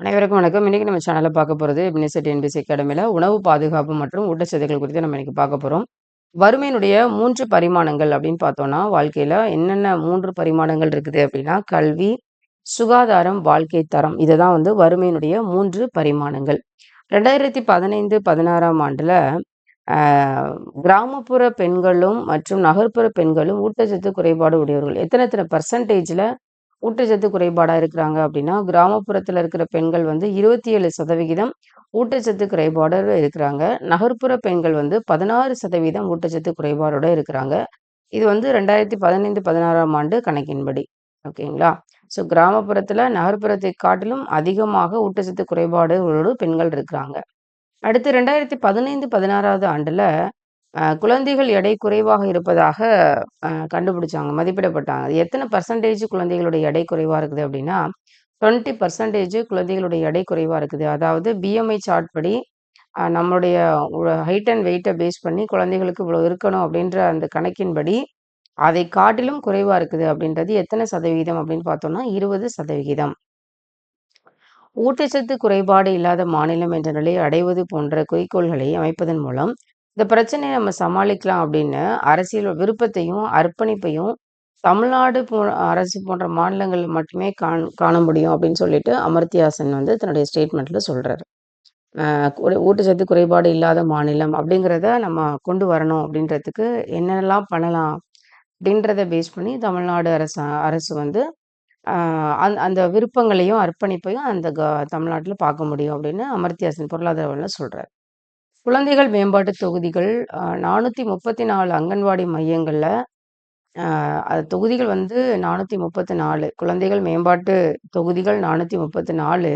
அனைவருக்கும் வணக்கம். இன்றைக்கி நம்ம சேனலில் பார்க்க போகிறது எபினிசெட் என்பிசி அகாடமியில் உணவு பாதுகாப்பு மற்றும் ஊட்டச்சத்துக்கள் குறித்து நம்ம இன்றைக்கி பார்க்க போகிறோம் வறுமையினுடைய மூன்று பரிமாணங்கள் அப்படின்னு பார்த்தோன்னா வாழ்க்கையில் என்னென்ன மூன்று பரிமாணங்கள் இருக்குது அப்படின்னா, கல்வி, சுகாதாரம், வாழ்க்கை தரம். இதை தான் வந்து வறுமையினுடைய மூன்று பரிமாணங்கள். ரெண்டாயிரத்தி பதினைந்து பதினாறாம் ஆண்டில் கிராமப்புற பெண்களும் மற்றும் நகர்ப்புற பெண்களும் ஊட்டச்சத்து குறைபாடு உடையவர்கள். எத்தனை எத்தனை பர்சன்டேஜில் ஊட்டச்சத்து குறைபாடாக இருக்கிறாங்க அப்படின்னா, கிராமப்புறத்தில் இருக்கிற பெண்கள் வந்து 27% ஊட்டச்சத்து குறைபாடோட இருக்கிறாங்க. நகர்ப்புற பெண்கள் வந்து 16% ஊட்டச்சத்து குறைபாடோட இருக்கிறாங்க. இது வந்து 2015, 16ஆம் ஆண்டு கணக்கின்படி. ஓகேங்களா? ஸோ கிராமப்புறத்தில் நகர்ப்புறத்தை காட்டிலும் அதிகமாக ஊட்டச்சத்து குறைபாடுகளோடு பெண்கள் இருக்கிறாங்க. அடுத்து ரெண்டாயிரத்தி பதினைந்து பதினாறாவது ஆண்டில் குழந்தைகள் எடை குறைவாக இருப்பதாக கண்டுபிடிச்சாங்க. மதிப்பிடப்பட்டாங்க. எத்தனை பர்சன்டேஜ் குழந்தைகளுடைய எடை குறைவா இருக்குது அப்படின்னா, 20% குழந்தைகளுடைய எடை குறைவாக இருக்குது. அதாவது பிஎம்ஐ சார்ட் படி நம்மளுடைய ஹைட் அண்ட் வெயிட்ட பேஸ் பண்ணி குழந்தைகளுக்கு இவ்வளோ இருக்கணும் அப்படின்ற அந்த கணக்கின்படி, அதை காட்டிலும் குறைவா இருக்குது அப்படின்றது எத்தனை சதவீதம் அப்படின்னு பார்த்தோம்னா, 20%. ஊட்டச்சத்து குறைபாடு இல்லாத மாநிலம் என்ற நிலையை அடைவது போன்ற குறிக்கோள்களை அமைப்பதன் மூலம், இந்த பிரச்சனையை நம்ம சமாளிக்கலாம் அப்படின்னு அரசியல் விருப்பத்தையும், அர்ப்பணிப்பையும் தமிழ்நாடு போ அரசு போன்ற மாநிலங்கள் மட்டுமே காண் காண முடியும் அப்படின்னு சொல்லிட்டு அமர்த்தியாசன் வந்து தன்னுடைய ஸ்டேட்மெண்ட்டில் சொல்கிறாரு ஊட்டச்சத்து குறைபாடு இல்லாத மாநிலம் அப்படிங்கிறத நம்ம கொண்டு வரணும் அப்படின்றதுக்கு என்னெல்லாம் பண்ணலாம் அப்படின்றத பேஸ் பண்ணி தமிழ்நாடு அரசு அரசு வந்து அந் அந்த விருப்பங்களையும், அர்ப்பணிப்பையும் அந்த க தமிழ்நாட்டில் பார்க்க முடியும் அப்படின்னு அமர்த்தியாசன் பொருளாதார சொல்கிறார் குழந்தைகள் மேம்பாட்டு தொகுதிகள் நானூற்றி முப்பத்தி நாலு அங்கன்வாடி மையங்களில் தொகுதிகள் வந்து நானூற்றி முப்பத்தி நாலு குழந்தைகள் மேம்பாட்டு தொகுதிகள் நானூற்றி முப்பத்தி நாலு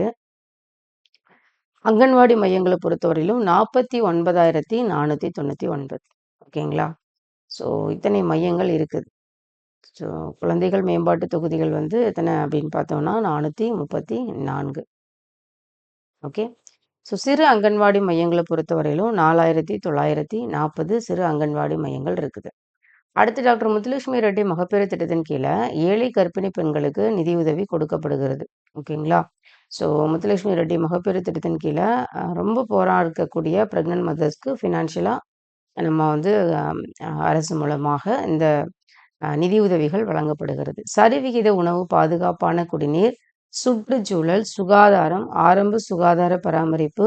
அங்கன்வாடி மையங்களை பொறுத்தவரையிலும் நாற்பத்தி ஒன்பதாயிரத்தி நானூற்றி தொண்ணூற்றி ஒன்பது ஓகேங்களா? ஸோ இத்தனை மையங்கள் இருக்குது. ஸோ குழந்தைகள் மேம்பாட்டு தொகுதிகள் வந்து எத்தனை அப்படின்னு பார்த்தோம்னா நானூற்றி முப்பத்தி நான்கு ஓகே? ஸோ சிறு அங்கன்வாடி மையங்களை பொறுத்தவரையிலும் 4,940 சிறு அங்கன்வாடி மையங்கள் இருக்குது. அடுத்து டாக்டர் முத்துலட்சுமி ரெட்டி மகப்பேறு திட்டத்தின் கீழே ஏழை கர்ப்பிணி பெண்களுக்கு நிதியுதவி கொடுக்கப்படுகிறது. ஓகேங்களா? ஸோ முத்துலட்சுமி ரெட்டி மகப்பேறு திட்டத்தின் கீழே ரொம்ப புவரா இருக்கக்கூடிய பிரெக்னன்ட் மதர்ஸ்க்கு ஃபினான்ஷியலாக நம்ம வந்து அரசு மூலமாக இந்த நிதியுதவிகள் வழங்கப்படுகிறது. சரிவிகித உணவு, பாதுகாப்பான குடிநீர், சுற்றுச்சூழல், சுகாதாரம், ஆரம்ப சுகாதார பராமரிப்பு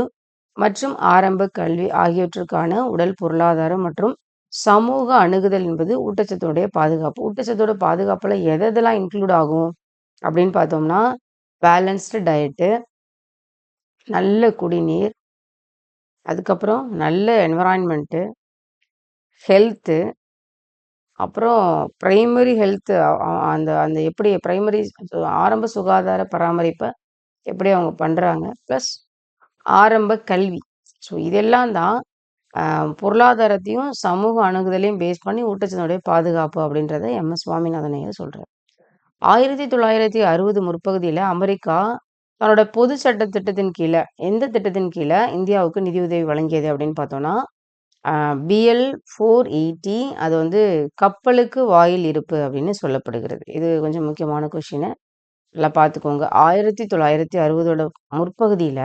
மற்றும் ஆரம்ப கல்வி ஆகியவற்றுக்கான உடல் பொருளாதாரம் மற்றும் சமூக அணுகுதல் என்பது ஊட்டச்சத்துடைய பாதுகாப்பு. ஊட்டச்சத்தோட பாதுகாப்பில் எது எதெல்லாம் இன்க்ளூட் ஆகும் அப்படின்னு பார்த்தோம்னா, பேலன்ஸ்டு டயட்டு நல்ல குடிநீர், அதுக்கப்புறம் நல்ல என்விரான்மெண்ட்டு ஹெல்த்து, அப்புறம் ப்ரைமரி ஹெல்த் அந்த அந்த எப்படி ப்ரைமரி ஆரம்ப சுகாதார பராமரிப்பை எப்படி அவங்க பண்ணுறாங்க ப்ளஸ் ஆரம்ப கல்வி. ஸோ இதெல்லாம் தான் பொருளாதாரத்தையும், சமூக அணுகுதலையும் பேஸ் பண்ணி ஊட்டச்சத்துடைய பாதுகாப்பு அப்படின்றத எம் எஸ் சுவாமிநாதன் ஐயா சொல்றாரு. 1960 முற்பகுதியில அமெரிக்கா தன்னோட பொது சட்ட திட்டத்தின் கீழே எந்த திட்டத்தின் கீழே இந்தியாவுக்கு நிதியுதவி வழங்கியது அப்படின்னு பார்த்தோன்னா பிஎல் ஃபோர் இடி அது வந்து கப்பலுக்கு வாயில் இருப்பு அப்படின்னு சொல்லப்படுகிறது. இது கொஞ்சம் முக்கியமான கொஸ்டினு. நல்லா பார்த்துக்கோங்க. ஆயிரத்தி தொள்ளாயிரத்தி அறுபதோட முற்பகுதியில்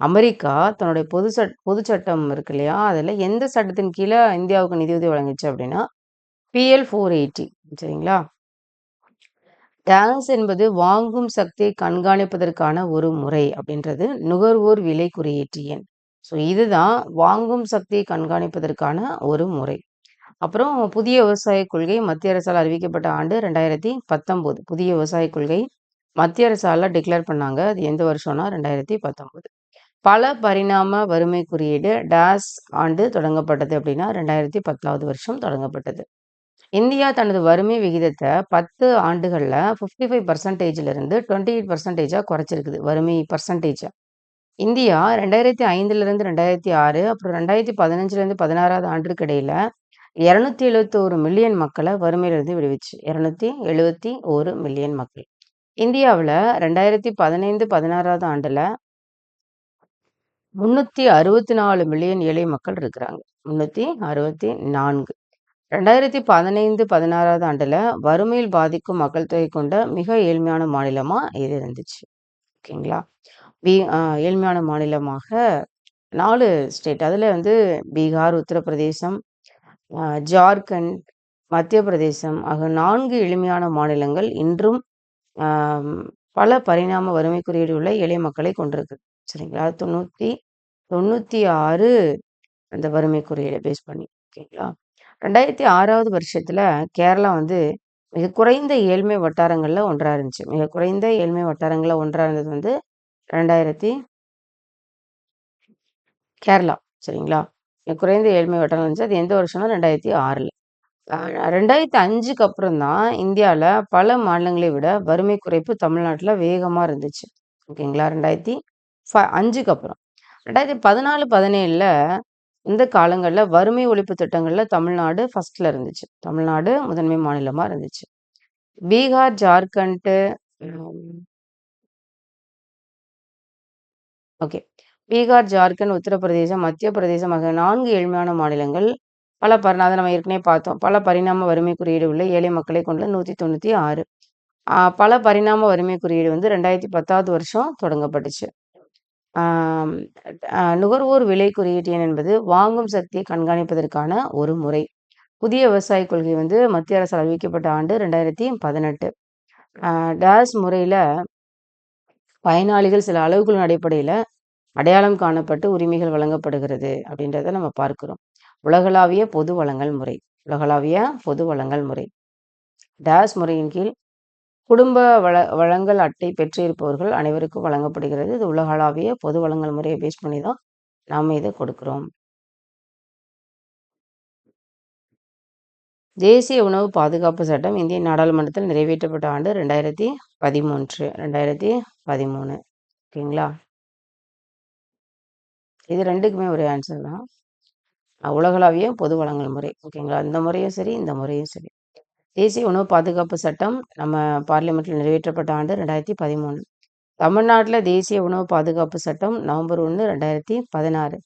அமெரிக்கா தன்னுடைய பொது சட் பொது சட்டம் இருக்கு இல்லையா? அதில் எந்த சட்டத்தின் கீழே இந்தியாவுக்கு நிதியுதவி வழங்குச்சு அப்படின்னா, பிஎல் 480 சரிங்களா? டாஸ் என்பது வாங்கும் சக்தியை கண்காணிப்பதற்கான ஒரு முறை அப்படின்றது நுகர்வோர் விலை குறியீட்டு எண். ஸோ இதுதான் வாங்கும் சக்தியை கண்காணிப்பதற்கான ஒரு முறை. அப்புறம் புதிய விவசாய கொள்கை மத்திய அரசால் அறிவிக்கப்பட்ட ஆண்டு 2019 புதிய விவசாய கொள்கை மத்திய அரசால டிக்ளேர் பண்ணாங்க. அது எந்த வருஷம்னா 2019. பல பரிணாம வறுமை குறியீடு டாஸ் ஆண்டு தொடங்கப்பட்டது அப்படின்னா 2010வது வருஷம் தொடங்கப்பட்டது. இந்தியா தனது வறுமை விகிதத்த 10 ஆண்டுகள்ல 55% இருந்து 28%ஆ குறைச்சிருக்குது. வறுமை பெர்சன்டேஜ. இந்தியா ரெண்டாயிரத்தி ஐந்துலேருந்து ரெண்டாயிரத்தி ஆறு அப்புறம் ரெண்டாயிரத்தி பதினஞ்சுலேருந்து பதினாறாவது ஆண்டுக்கு இடையில இரநூத்தி எழுபத்தி ஒரு மில்லியன் மக்களை வறுமையிலிருந்து விடுவிச்சு. இரநூத்தி எழுபத்தி ஒரு மில்லியன் மக்கள். இந்தியாவில் ரெண்டாயிரத்தி பதினைந்து பதினாறாவது ஆண்டில் முந்நூற்றி அறுபத்தி நாலு மில்லியன் ஏழை மக்கள் இருக்கிறாங்க. முந்நூற்றி அறுபத்தி நான்கு. ரெண்டாயிரத்தி பதினைந்து பதினாறாவது ஆண்டில் வறுமையில் பாதிக்கும் மக்கள் தொகை கொண்ட மிக ஏழ்மையான மாநிலமாக இது இருந்துச்சு. ஓகேங்களா? பீ ஏழ்மையான மாநிலமாக நாலு ஸ்டேட் அதில் வந்து பீகார் உத்தரப்பிரதேசம் ஜார்க்கண்ட் மத்திய பிரதேசம் ஆக நான்கு எளிமையான மாநிலங்கள் இன்றும் பல பரிணாம வறுமை குறியீடு உள்ள எளிய மக்களை கொண்டிருக்கு. சரிங்களா? தொண்ணூற்றி தொண்ணூற்றி ஆறு அந்த வறுமை குறியீடை பேஸ் பண்ணி ஓகேங்களா? ரெண்டாயிரத்தி ஆறாவது வருஷத்தில் கேரளா வந்து மிக குறைந்த ஏழ்மை வட்டாரங்களில் ஒன்றாக இருந்துச்சு. மிக குறைந்த ஏழ்மை வட்டாரங்களில் ஒன்றாக இருந்தது வந்து ரெண்டாயிரத்தி கேரளா. சரிங்களா? குறைந்த ஏழ்மை வட்டம் இருந்துச்சு. அது எந்த வருஷம்னா ரெண்டாயிரத்தி ஆறில். ரெண்டாயிரத்தி அஞ்சுக்கு அப்புறம் தான் இந்தியாவில் பல மாநிலங்களை விட வறுமை குறைப்பு தமிழ்நாட்டில் வேகமாக இருந்துச்சு. ஓகேங்களா? ரெண்டாயிரத்தி ஃப அஞ்சுக்கு அப்புறம். ரெண்டாயிரத்தி பதினாலு பதினேழில் இந்த காலங்களில் வறுமை ஒழிப்பு திட்டங்களில் தமிழ்நாடு ஃபஸ்ட்டில் இருந்துச்சு. தமிழ்நாடு முதன்மை மாநிலமாக இருந்துச்சு. பீகார் ஜார்க்கண்ட்டு ஓகே பீகார் ஜார்க்கண்ட் உத்தரப்பிரதேசம் மத்திய பிரதேசம் ஆகிய நான்கு ஏழ்மையான மாநிலங்கள் பல பரி அதை நம்ம ஏற்கனவே பார்த்தோம். பல பரிணாம வறுமை குறியீடு உள்ள ஏழை மக்களை கொண்ட நூற்றி தொண்ணூற்றி ஆறு பல பரிணாம வறுமை குறியீடு வந்து ரெண்டாயிரத்தி பத்தாவது வருஷம் தொடங்கப்பட்டுச்சு. நுகர்வோர் விலை குறியீட்டு எண் என்பது வாங்கும் சக்தியை கண்காணிப்பதற்கான ஒரு முறை. புதிய விவசாய கொள்கை வந்து மத்திய அரசு அறிவிக்கப்பட்ட ஆண்டு ரெண்டாயிரத்தி பதினெட்டு. டாஸ் முறையில் பயனாளிகள் சில அளவுகளின் அடிப்படையில் அடையாளம் காணப்பட்டு உரிமைகள் வழங்கப்படுகிறது அப்படின்றத நம்ம பார்க்கிறோம். உலகளாவிய பொது வளங்கள் முறை. உலகளாவிய பொது வளங்கள் முறை. டேஸ் முறையின் கீழ் குடும்ப வள வளங்கள் அட்டை பெற்றிருப்பவர்கள் அனைவருக்கும் வழங்கப்படுகிறது. இது உலகளாவிய பொது வளங்கள் முறையை பேஸ் பண்ணி தான் நாம் இதை கொடுக்குறோம். தேசிய உணவு பாதுகாப்பு சட்டம் இந்திய நாடாளுமன்றத்தில் நிறைவேற்றப்பட்ட ஆண்டு ரெண்டாயிரத்தி பதிமூன்று. ரெண்டாயிரத்தி பதிமூணு. ஓகேங்களா? இது ரெண்டுக்குமே ஒரே ஆன்சர் தான். உலகளாவிய பொது வளங்கள் முறை. ஓகேங்களா? இந்த முறையும் சரி இந்த முறையும் சரி. தேசிய உணவு பாதுகாப்பு சட்டம் நம்ம பார்லிமெண்ட்டில் நிறைவேற்றப்பட்ட ஆண்டு ரெண்டாயிரத்தி பதிமூணு. தமிழ்நாட்டில் தேசிய உணவு பாதுகாப்பு சட்டம் நவம்பர் ஒன்று ரெண்டாயிரத்தி பதினாறு.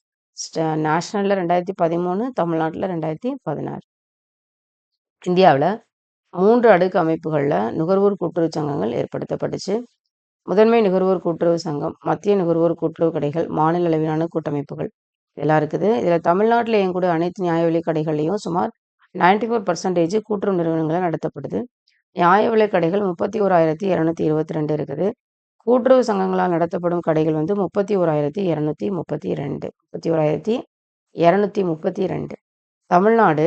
நேஷ்னலில் ரெண்டாயிரத்தி பதிமூணு தமிழ்நாட்டில் ரெண்டாயிரத்தி பதினாறு. இந்தியாவில் மூன்று அடுக்கு அமைப்புகளில் நுகர்வோர் கூட்டுறவு சங்கங்கள் ஏற்படுத்தப்பட்டுச்சு. முதன்மை நுகர்வோர் கூட்டுறவு சங்கம் மத்திய நுகர்வோர் கூட்டுறவு கடைகள் மாநில அளவிலான கூட்டமைப்புகள். இதெல்லாம் இருக்குது. இதில் தமிழ்நாட்டில் கூட அனைத்து நியாய விலை கடைகள்லையும் சுமார் நைன்டி ஃபோர் பர்சன்டேஜ் கூட்டுறவு நிறுவனங்களாக நடத்தப்படுது. நியாய விலை கடைகள் முப்பத்தி ஓராயிரத்தி இரநூத்தி இருபத்தி ரெண்டு இருக்குது. கூட்டுறவு சங்கங்களால் நடத்தப்படும் கடைகள் வந்து முப்பத்தி ஓராயிரத்தி இரநூத்தி முப்பத்தி ரெண்டு முப்பத்தி ஓராயிரத்தி இரநூத்தி முப்பத்தி ரெண்டு. தமிழ்நாடு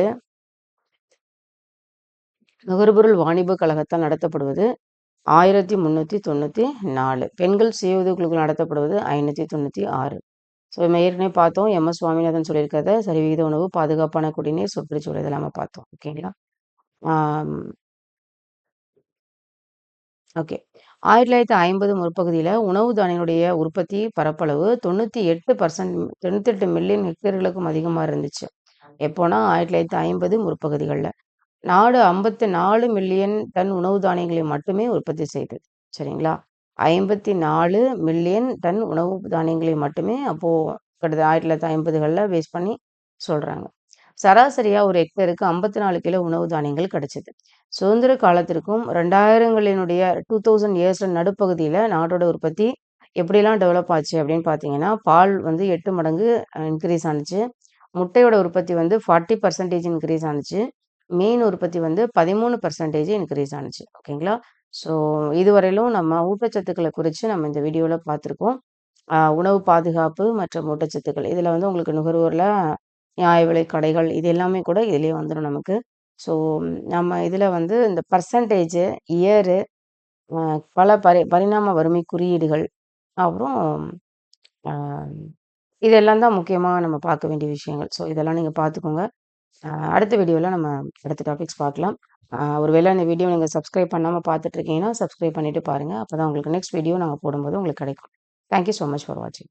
நுகர்பொருள் வாணிப கழகத்தால் நடத்தப்படுவது ஆயிரத்தி முந்நூற்றி தொண்ணூற்றி நாலு. பெண்கள் சுய உதவிக்குழுக்கள் நடத்தப்படுவது ஐநூற்றி தொண்ணூற்றி ஆறு. ஸோ நம்ம ஏற்கனவே பார்த்தோம். எம். எஸ். சுவாமிநாதன் சொல்லியிருக்கிறத சரிவிகித உணவு பாதுகாப்பான குடிநீர் சுற்றுச்சூழல் இதெல்லாம் நம்ம பார்த்தோம். ஓகேங்களா ஓகே ஆயிரத்தி தொள்ளாயிரத்தி ஐம்பது முற்பகுதியில் உணவு தானியனுடைய உற்பத்தி பரப்பளவு தொண்ணூற்றி எட்டு பர்சன்ட் தொண்ணூற்றி எட்டு மில்லியன் ஹெக்டேர்களுக்கும் அதிகமாக இருந்துச்சு. எப்போனா ஆயிரத்தி தொள்ளாயிரத்தி ஐம்பது முற்பகுதிகளில். நாடு ஐம்பத்தி நாலு மில்லியன் டன் உணவு தானியங்களை மட்டுமே உற்பத்தி செய்தது சரிங்களா? ஐம்பத்தி நாலு மில்லியன் டன் உணவு தானியங்களை மட்டுமே அப்போது கிட்டத்தட்ட ஆயிரத்தி தொள்ளாயிரத்தி ஐம்பதுகளில் பேஸ் பண்ணி சொல்கிறாங்க சராசரியாக ஒரு ஹெக்டருக்கு ஐம்பத்தி நாலு கிலோ உணவு தானியங்கள் கிடைச்சிது. சுதந்திர காலத்திற்கும் ரெண்டாயிரங்களினுடைய டூ தௌசண்ட் இயர்ஸில் நடுப்பகுதியில் நாட்டோட உற்பத்தி எப்படிலாம் டெவலப் ஆச்சு அப்படின்னு பார்த்தீங்கன்னா பால் வந்து எட்டு மடங்கு இன்க்ரீஸ் ஆனிச்சு. முட்டையோட உற்பத்தி வந்து ஃபார்ட்டி பர்சன்டேஜ் இன்க்ரீஸ் ஆனிச்சு. மீன் உற்பத்தி வந்து பதிமூணு பர்சன்டேஜ் இன்க்ரீஸ் ஆனிச்சு. ஓகேங்களா ஸோ இதுவரையிலும் நம்ம ஊட்டச்சத்துக்களை குறித்து நம்ம இந்த வீடியோவில் பார்த்துருக்கோம். உணவு பாதுகாப்பு மற்றும் ஊட்டச்சத்துக்கள். இதில் வந்து உங்களுக்கு நுகர்வோரில் நியாய விலை கடைகள் இது எல்லாமே கூட இதுலேயே வந்துடும் நமக்கு. ஸோ நம்ம இதில் வந்து இந்த பர்சன்டேஜு இயரு பல பரி பரிணாம வறுமை குறியீடுகள் அப்புறம் இதெல்லாம் தான் முக்கியமாக நம்ம பார்க்க வேண்டிய விஷயங்கள். ஸோ இதெல்லாம் நீங்கள் பார்த்துக்கோங்க. அடுத்த வீடியோவில் நம்ம அடுத்த டாபிக்ஸ் பார்க்கலாம். ஒருவேளை இந்த வீடியோ நீங்கள் சப்ஸ்கிரைப் பண்ணாமல் பார்த்துட்ருக்கீங்கன்னா சப்ஸ்கிரைப் பண்ணிவிட்டு பாருங்கள் அப்போ தான் உங்களுக்கு நெக்ஸ்ட் வீடியோ நாங்கள் போடும்போது உங்களுக்கு கிடைக்கும். தேங்க்யூ ஸோ மச் ஃபார் வாட்சிங்